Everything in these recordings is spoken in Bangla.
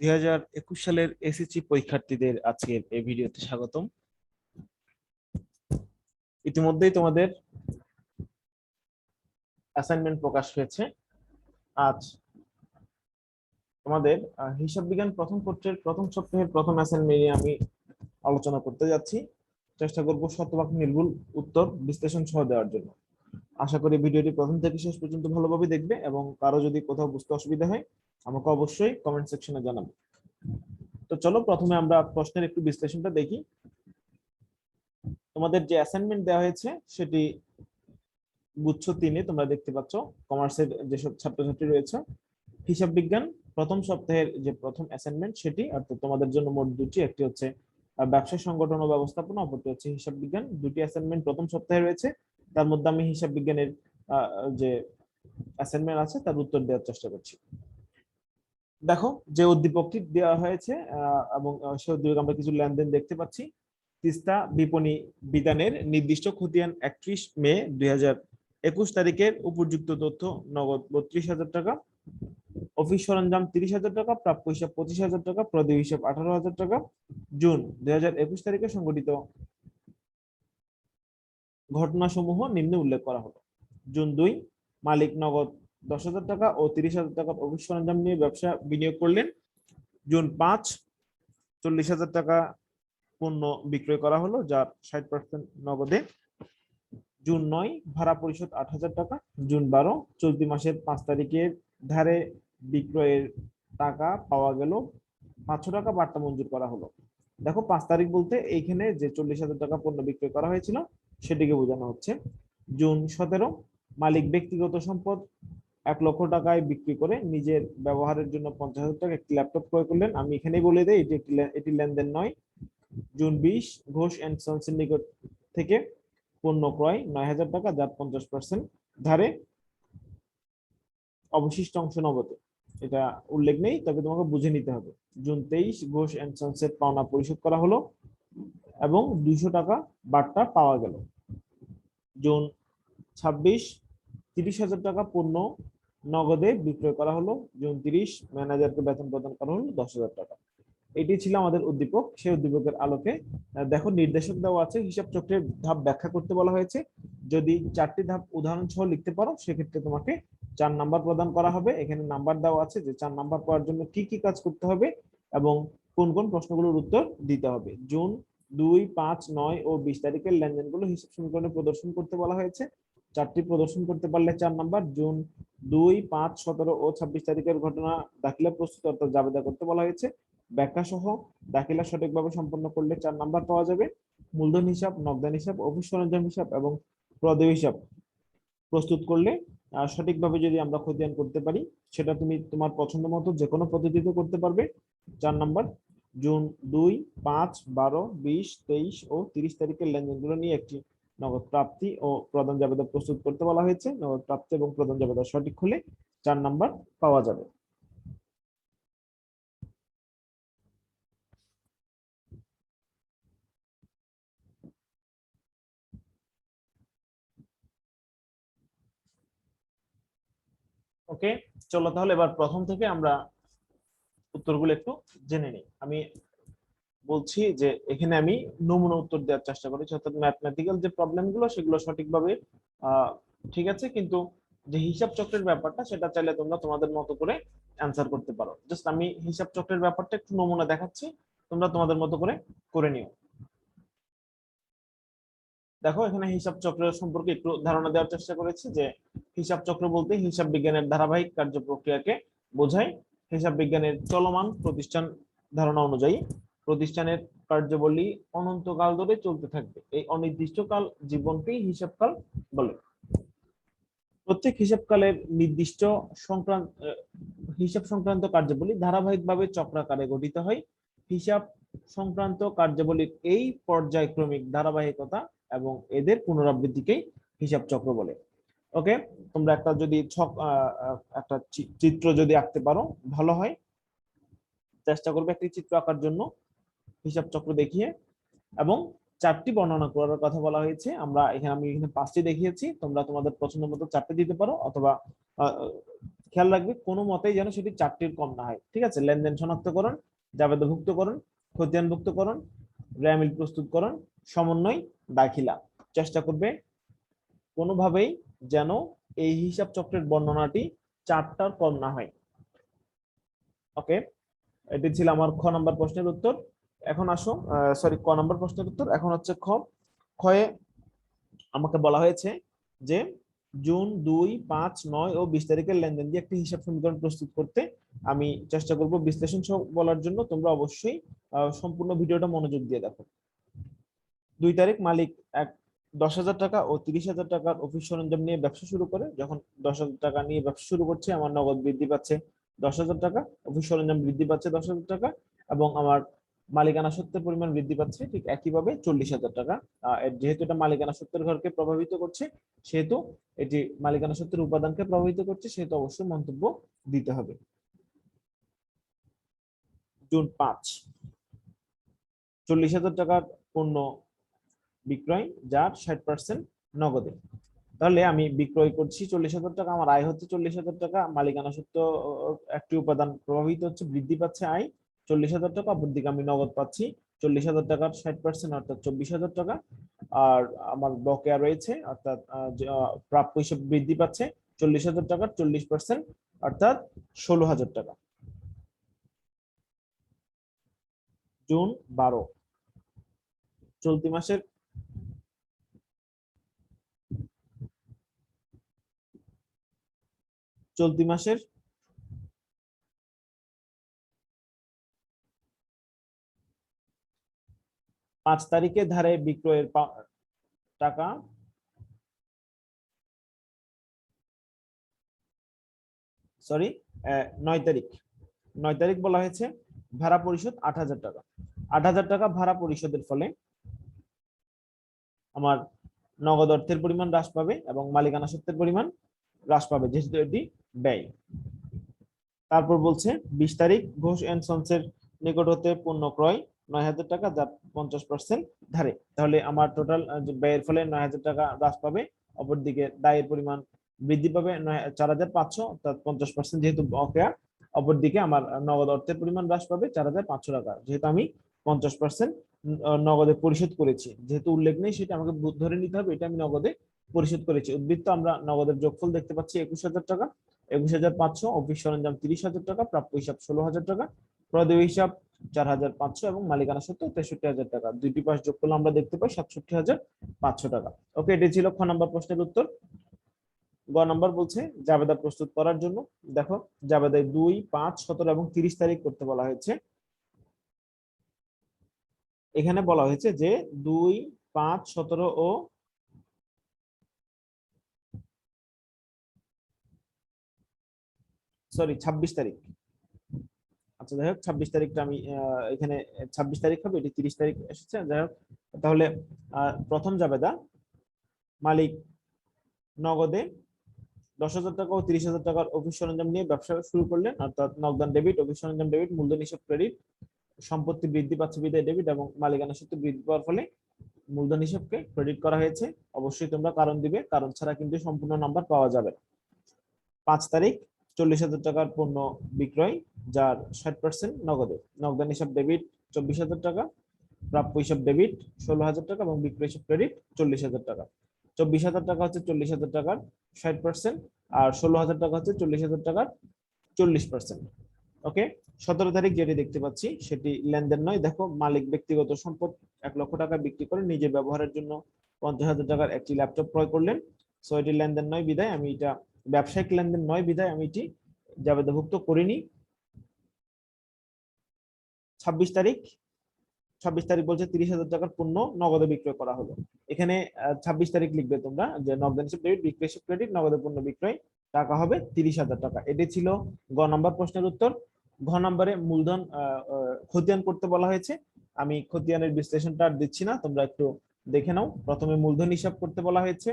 দুই হাজার একুশ সালের এসএসসি পরীক্ষার্থীদের আজকের এই ভিডিওতে স্বাগতম। ইতিমধ্যেই তোমাদের অ্যাসাইনমেন্ট প্রকাশ হয়েছে। আজ তোমাদের হিসাব বিজ্ঞান প্রথম পত্রের প্রথম সপ্তাহের প্রথম অ্যাসাইনমেন্ট নিয়ে আমি আলোচনা করতে যাচ্ছি। চেষ্টা করব শতভাগ নির্ভুল উত্তর বিশ্লেষণ সহ দেওয়ার জন্য। আশা করি ভিডিওটি প্রথম থেকে শেষ পর্যন্ত ভালোভাবে দেখবে এবং কারও যদি কোথাও বুঝতে অসুবিধা হয় আমাকে অবশ্যই কমেন্ট সেকশনে জানাবে। তো চলো প্রথমে আমরা প্রশ্নের একটু বিশ্লেষণটা দেখি। তোমাদের যে অ্যাসাইনমেন্ট দেওয়া হয়েছে সেটি গুচ্ছ তিনে তোমরা দেখতে পাচ্ছ। কমার্সের যেসব ছাত্রছাত্রী রয়েছে হিসাব বিজ্ঞান প্রথম সপ্তাহের যে প্রথম অ্যাসাইনমেন্ট সেটি অর্থাৎ তোমাদের জন্য মোট দুটি একটি হচ্ছে আহ, ব্যবসা সংগঠন ও ব্যবস্থাপনা অপরটি হচ্ছে হিসাব বিজ্ঞান। দুটি অ্যাসাইনমেন্ট প্রথম সপ্তাহে রয়েছে। তার মধ্যে আমি হিসাব বিজ্ঞানের যে অ্যাসাইনমেন্ট আছে, তার উত্তর দেওয়ার চেষ্টা করছি। দেখো, যে উদ্দীপকটি দেওয়া হয়েছে এবং সে উদ্দীপক আমরা কিছু লেনদেন দেখতে পাচ্ছি। তিস্তা বিপণী বিধানের নির্দিষ্ট খতিয়ান একত্রিশ মে দুই একুশ তারিখের উপযুক্ত তথ্য, নগদ বত্রিশ হাজার টাকা। অফিস সরঞ্জাম তিরিশ হাজার টাকা, প্রাপ্য হিসাব পঁচিশ হাজার টাকা প্রদেয় হিসাব আঠারো হাজার টাকা। জুন দুই হাজার একুশ তারিখে সংগঠিত ঘটনাসমূহ নিম্নে উল্লেখ করা হলো। জুন দুই, মালিক নগদ দশ হাজার টাকা ও তিরিশ হাজার টাকার অফিস সরঞ্জাম নিয়ে ব্যবসা বিনিয়োগ করলেন। জুন পাঁচ, চল্লিশ হাজার টাকা পণ্য বিক্রয় করা হলো, যার ষাট পার্সেন্ট নগদে। জুন নয়, ভাড়া পরিশোধ আট হাজার টাকা। জুন বারো, চলতি মাসের পাঁচ তারিখের ধারে বিক্রয়ের টাকা পাওয়া গেল পাঁচশো টাকা, বার্তা মঞ্জুর করা হলো। দেখো, পাঁচ তারিখ বলতে এইখানে যে চল্লিশ হাজার টাকা পণ্য বিক্রয় করা হয়েছিল সেটিকে বোঝানো হচ্ছে। জুন সতেরো, মালিক ব্যক্তিগত সম্পদ, এক লক্ষ টাকায় বিক্রি করে নিজের ব্যবহারের জন্য পঞ্চাশ হাজার টাকা একটি ল্যাপটপ ক্রয় করলেন। আমি এখানেই বলে দেই, এটি একটি এটি লেনদেন নয়। জুন বিশ, ঘোষ অ্যান্ড সন্সের নিকট থেকে পণ্য ক্রয় নয় হাজার টাকা, যার পঞ্চাশ পার্সেন্ট ধারে। অবশিষ্ট অংশ নগদে। এটা উল্লেখ নেই, তবে তোমাকে বুঝে নিতে হবে। জুন তেইশ, ঘোষ অ্যান্ড সন্সের পাওনা পরিশোধ করা হলো। এবং দুইশো টাকা বার্তা পাওয়া গেল। জুন ছাব্বিশ, তিরিশ হাজার টাকা পণ্য নগদে বিক্রয় করা হলো। জুন তিরিশ, ম্যানেজারকে বেতন প্রদান করা হলো দশ হাজার টাকা। এটি ছিল আমাদের উদ্দীপক। সেই উদ্দীপকের আলোকে দেখো নির্দেশক দেওয়া আছে, হিসাব চক্রের ধাপ ব্যাখ্যা করতে বলা হয়েছে। যদি চারটি ধাপ উদাহরণ সহ লিখতে পারো, সেক্ষেত্রে তোমাকে চার নাম্বার প্রদান করা হবে। এখানে নাম্বার দেওয়া আছে যে চার নাম্বার পাওয়ার জন্য কি কি কাজ করতে হবে এবং কোন কোন প্রশ্নগুলোর উত্তর দিতে হবে। জুন দুই, পাঁচ, নয় ও বিশ তারিখের লেনদেনগুলো হিসাব সমীকরণে প্রদর্শন করতে বলা হয়েছে। চারটি প্রদর্শন করতে পারলে চার নাম্বার, জুন দুই, পাঁচ, সতেরো ও ছাব্বিশ তারিখের ঘটনা দাখিলা প্রস্তুত অর্থাৎ জাবেদা করতে বলা হয়েছে। ব্যাখ্যা সহ দাখিলা সঠিকভাবে সম্পন্ন করলে চার নাম্বার পাওয়া যাবে। মূলধন হিসাব, নগদান হিসাব, অফিস সরঞ্জাম হিসাব এবং প্রদেয় হিসাব প্রস্তুত করলে সঠিকভাবে যদি আমরা খতিয়ান করতে পারি, সেটা তুমি তোমার পছন্দ মতো যে কোনো পদ্ধতিতে করতে পারবে। চার নাম্বার জুন দুই, পাঁচ, বারো, বিশ, তেইশ ও তিরিশ তারিখের লেনদেনগুলো নিয়ে একটি নগদ প্রাপ্তি ও প্রদান জাবেদা প্রস্তুত করতে বলা হয়েছে। নগদ প্রাপ্তি এবং প্রদান জাবেদা সঠিক হলে চার নাম্বার পাওয়া যাবে। ওকে, চলো তাহলে এবার প্রথম থেকে আমরা উত্তরগুলো একটু জেনে নিই। আমি বলছি যে এখানে আমি নমুনা উত্তর দেওয়ার চেষ্টা করেছি, অর্থাৎ ম্যাথমেটিক্যাল যে প্রবলেমগুলো, সেগুলো সঠিকভাবে ঠিক আছে, কিন্তু যে হিসাব চক্রের ব্যাপারটা, সেটা চাইলে তোমরা তোমাদের মতো করে অ্যান্সার করতে পারো। জাস্ট আমি হিসাব চক্রের ব্যাপারটা একটু নমুনা দেখাচ্ছি, তোমরা তোমাদের মতো করে করে নিও। দেখো, এখানে হিসাব চক্রের সম্পর্কে একটু ধারণা দেওয়ার চেষ্টা করেছি যে হিসাব চক্র বলতে হিসাব বিজ্ঞানের ধারাবাহিক কার্য প্রক্রিয়াকে বোঝায়। হিসাব বিজ্ঞানের চলমান প্রতিষ্ঠান ধারণা অনুযায়ী প্রতিষ্ঠানের কার্যাবলী অনন্তকাল ধরে চলতে থাকবে। এই অনির্দিষ্টকাল জীবনকেই হিসাবকাল বলে। প্রত্যেক হিসাবকালের নির্দিষ্ট সংক্রান্ত হিসাব সংক্রান্ত কার্যাবলী ধারাবাহিকভাবে চক্রাকারে গঠিত হয়। হিসাব সংক্রান্ত কার্যাবলীর এই পর্যায়ক্রমিক ধারাবাহিকতা এবং এদের পুনরাবৃত্তিকেই হিসাব চক্র বলে। ওকে? তোমরা একটা যদি ছক একটা চিত্র যদি আঁকতে পারো, ভালো হয়। চেষ্টা করবে একটি চিত্র আঁকার জন্য। হিসাব চক্র দেখিয়ে। এবং চারটি বর্ণনা করার কথা বলা হয়েছে। আমরা এখানে, আমি এখানে পাঁচটি দেখিয়েছি। তোমরা তোমাদের পছন্দ মতো চারটি দিতে পারো অথবা খেয়াল রাখবে কোনো মতেই যেন সেটি চারটির কম না হয়। ঠিক আছে? লেনদেন শনাক্তকরণ জাবেদাভুক্তকরণ খতিয়ানভুক্তকরণ র্যামিল প্রস্তুতকরণ সমন্বয়, দাখিলা। চেষ্টা করবে কোনোভাবেই যেন এই হিসাব চক্রের বর্ণনাটি চারটার কম না হয়। ওকে? এটি ছিল আমার খ নম্বর প্রশ্নের উত্তর। এখন আসো সরি ক নম্বর প্রশ্নের উত্তর। এখন হচ্ছে খ। খয়ে আমাকে বলা হয়েছে যে জুন দুই, পাঁচ, নয় ও বিশ তারিখের লেনদেন দিয়ে একটি হিসাব সমীকরণ প্রস্তুত করতে আমি চেষ্টা করব বিশ্লেষণ বলার জন্য। তোমরা অবশ্যই সম্পূর্ণ ভিডিওটা মনোযোগ দিয়ে দেখো। দুই তারিখ মালিক এক দশ হাজার টাকা ও তিরিশ হাজার টাকার অফিস সরঞ্জাম নিয়ে ব্যবসা শুরু করে। যখন দশ হাজার টাকা নিয়ে ব্যবসা শুরু করছে, আমার নগদ বৃদ্ধি পাচ্ছে দশ হাজার টাকা অফিস সরঞ্জাম বৃদ্ধি পাচ্ছে দশ হাজার টাকা এবং আমার মালিকানা সত্ত্বের পরিমাণ বৃদ্ধি পাচ্ছে ঠিক একইভাবে চল্লিশ হাজার টাকা। যেহেতু এটা মালিকানা সত্ত্বের ঘরকে প্রভাবিত করছে, সেহেতু এটি মালিকানা সত্ত্বের উপাদানকে প্রভাবিত করছে, সেহেতু অবশ্যই মন্তব্য দিতে হবে। জুন পাঁচ। চল্লিশ হাজার টাকার পণ্য বিক্রয়, যার ষাট পার্সেন্ট নগদে। তাহলে আমি বিক্রয় করছি চল্লিশ হাজার টাকা, আমার আয় হচ্ছে চল্লিশ হাজার টাকা, মালিকানা সত্ত্ব একটি উপাদান প্রভাবিত হচ্ছে, বৃদ্ধি পাচ্ছে আয়, চল্লিশ হাজার টাকা অপরদিকে আমি নগদ পাচ্ছি, চল্লিশ হাজার টাকার ষাট পার্সেন্ট অর্থাৎ চব্বিশ হাজার টাকা। আর আমার বকেয়া রয়েছে, অর্থাৎ প্রাপ্য হিসেবে বৃদ্ধি পাচ্ছে, চল্লিশ হাজার টাকার চল্লিশ পার্সেন্ট অর্থাৎ ষোলো হাজার টাকা। জুন বারো। চলতি মাসের চলতি মাসের? পাঁচ তারিখে ধারে বিক্রয়ের টাকা। সরি নয় তারিখ। নয় তারিখ বলা হয়েছে ভাড়া পরিশোধ আট হাজার টাকা। আট হাজার টাকা ভাড়া পরিশোধের ফলে আমার নগদ অর্থের পরিমাণ হ্রাস পাবে এবং মালিকানা সত্ত্বের পরিমাণ হ্রাস পাবে। যেহেতু এটি ব্যয়। তারপর বলছে, বিশ তারিখ ঘোষ এন্ড সন্সের নিকট হতে পণ্য ক্রয় নয় হাজার টাকা যার পঞ্চাশ পার্সেন্ট ধারে। তাহলে আমার টোটাল ব্যয়ের ফলে নয় হাজার টাকা হ্রাস পাবে, অপরদিকে দায়ের পরিমাণ বৃদ্ধি পাবে চার হাজার পাঁচশো, অর্থাৎ পঞ্চাশ পার্সেন্ট যেহেতু বকেয়া অপরদিকে আমার নগদ অর্থের পরিমাণ হ্রাস পাবে চার হাজার পাঁচশো টাকা। যেহেতু আমি পঞ্চাশ পার্সেন্ট নগদে পরিশোধ করেছি, যেহেতু উল্লেখ নেই, সেটা আমাকে ধরে নিতে হবে, এটা আমি নগদে পরিশোধ করেছি। উদ্বৃত্ত আমরা নগদের যোগফল দেখতে পাচ্ছি একুশ হাজার টাকা একুশ হাজার পাঁচশো, অফিস সরঞ্জাম তিরিশ হাজার টাকা, প্রাপ্য হিসাব ষোলো হাজার টাকা, প্রদেয় হিসাব চার হাজার পাঁচশো এবং মালিকানা সত্ত্ব তেষট্টি হাজার টাকা। দুইটি পাশ যোগ করলে আমরা দেখতে পাই সাতষট্টি হাজার পাঁচশো টাকা। ওকে, এটি ছিল খ নাম্বার প্রশ্নের উত্তর। গ নাম্বার বলছে, জাবেদা প্রস্তুত করার জন্য। দেখো, জাবেদায় দুই, পাঁচ, সতেরো এবং তিরিশ তারিখ করতে বলা হয়েছে। এখানে বলা হয়েছে যে দুই, পাঁচ, সতেরো ও সরি ছাব্বিশ তারিখ। আচ্ছা যাই হোক, ছাব্বিশ তারিখটা আমি এখানে, ছাব্বিশ তারিখ হবে, এটি তিরিশ তারিখ এসেছে। যাই হোক, তাহলে প্রথম জাবেদা, মালিক নগদে দশ হাজার টাকা ও তিরিশ হাজার টাকার অফিস সরঞ্জাম নিয়ে ব্যবসা শুরু করলেন, অর্থাৎ নগদান ডেবিট অফিস সরঞ্জাম ডেবিট মূলধন হিসাব ক্রেডিট সম্পত্তি বৃদ্ধি, পাচ্ছে বিদায় ডেবিট এবং মালিকানা সত্ত্বে বৃদ্ধি পাওয়ার ফলে মূলধন হিসাবকে ক্রেডিট করা হয়েছে। অবশ্যই তোমরা কারণ দিবে, কারণ ছাড়া কিন্তু সম্পূর্ণ নাম্বার পাওয়া যাবে পাঁচ তারিখ চল্লিশ হাজার টাকার পণ্য বিক্রয়, যার ষাট পার্সেন্ট নগদে। নগদান হিসাব ডেবিট চব্বিশ হাজার টাকা, প্রাপ্য হিসাব ডেবিট ষোলো হাজার টাকা এবং বিক্রয় হিসাব ক্রেডিট চল্লিশ হাজার টাকা। চব্বিশ হাজার টাকা হচ্ছে চল্লিশ হাজার টাকার ষাট পার্সেন্ট আর ষোলো হাজার টাকা হচ্ছে চল্লিশ হাজার টাকার চল্লিশ পার্সেন্ট ওকে? সতেরো তারিখ যেটি দেখতে পাচ্ছি, সেটি লেনদেন নয়। দেখো, মালিক ব্যক্তিগত সম্পদ এক লক্ষ টাকা বিক্রি করে নিজের ব্যবহারের জন্য পঞ্চাশ হাজার টাকার একটি ল্যাপটপ ক্রয় করলেন। সো এটি লেনদেন নয়, বিদায়। আমি এটা ব্যবসায়িক লেনদেন নয়, বিধায় আমি এটি জাবেদাভুক্ত করিনি। ছাব্বিশ তারিখ ছাব্বিশ তারিখ বলছে তিরিশ হাজার টাকার পণ্য নগদে বিক্রয় করা হলো। এখানে ছাব্বিশ তারিখ লিখবে তোমরা যে নগদ ডেবিট বিক্রয় ক্রেডিট নগদে পণ্য বিক্রয় টাকা হবে তিরিশ হাজার টাকা। এটি ছিল গ নম্বর প্রশ্নের উত্তর। ঘ নম্বরে মূলধন খতিয়ান করতে বলা হয়েছে। আমি খতিয়ানের বিশ্লেষণটা আর দিচ্ছি না, তোমরা একটু দেখে নাও। প্রথমে মূলধন হিসাব করতে বলা হয়েছে।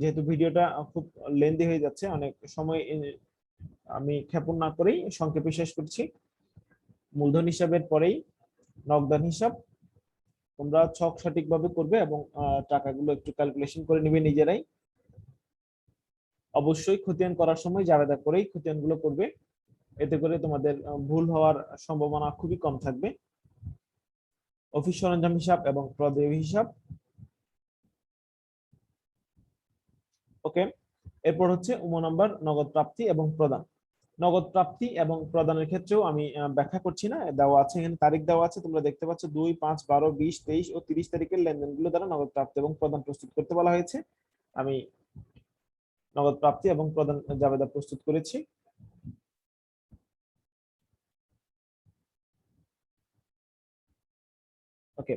যেহেতু ভিডিওটা খুব লেন্দি হয়ে যাচ্ছে, অনেক সময় আমি ক্ষেপণ না করেই সংক্ষেপে শেষ করছি। মূলধন হিসাবের পরেই নগদান হিসাব। তোমরা ছক সঠিকভাবে করবে এবং টাকাগুলো একটু ক্যালকুলেশন করে নিবে নিজেরাই। অবশ্যই খতিয়ান করার সময় জাবেদা করেই খতিয়ানগুলো করবে। এতে করে তোমাদের ভুল হওয়ার সম্ভাবনা খুবই কম থাকবে। অফিস সরঞ্জাম হিসাব এবং প্রদেয় হিসাব। ওকে এরপর হচ্ছে উম নাম্বার নগদ প্রাপ্তি এবং প্রদান। নগদ প্রাপ্তি এবং প্রদানের ক্ষেত্রেও আমি ব্যাখ্যা করছি না, দেওয়া আছে এখানে, তারিখ দেওয়া আছে, তোমরা দেখতে পাচ্ছ দুই, পাঁচ, বারো, বিশ, তেইশ ও তিরিশ তারিখের লেনদেনগুলো দ্বারা নগদ প্রাপ্তি এবং প্রদান প্রস্তুত করতে বলা হয়েছে। আমি নগদ প্রাপ্তি এবং প্রদান জাবেদা প্রস্তুত করেছি। ওকে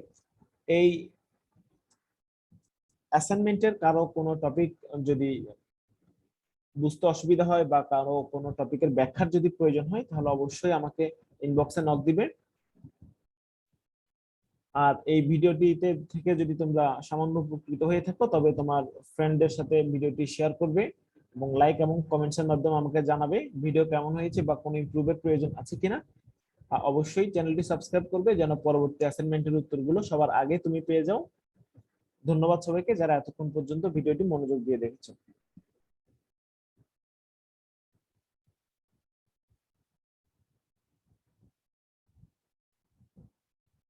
এই অ্যাসাইনমেন্টের কারও কোনো টপিক যদি বুঝতে অসুবিধা হয় বা কারও কোনো টপিকের ব্যাখ্যার যদি প্রয়োজন হয়, তাহলে অবশ্যই আমাকে ইনবক্সে নক দিবে আর এই ভিডিওটিতে থেকে যদি তোমরা সামান্য উপকৃত হয়ে থাকো, তবে তোমার ফ্রেন্ডদের সাথে ভিডিওটি শেয়ার করবে এবং লাইক এবং কমেন্টস এর মাধ্যমে আমাকে জানাবে ভিডিও কেমন হয়েছে বা কোনো ইমপ্রুভের প্রয়োজন আছে কিনা। অবশ্যই চ্যানেলটি সাবস্ক্রাইব করবে, যেন পরবর্তী অ্যাসাইনমেন্টের উত্তরগুলো সবার আগে তুমি পেয়ে যাও। ধন্যবাদ সবাইকে যারা এতক্ষণ পর্যন্ত ভিডিওটি মনোযোগ দিয়ে দেখেছ।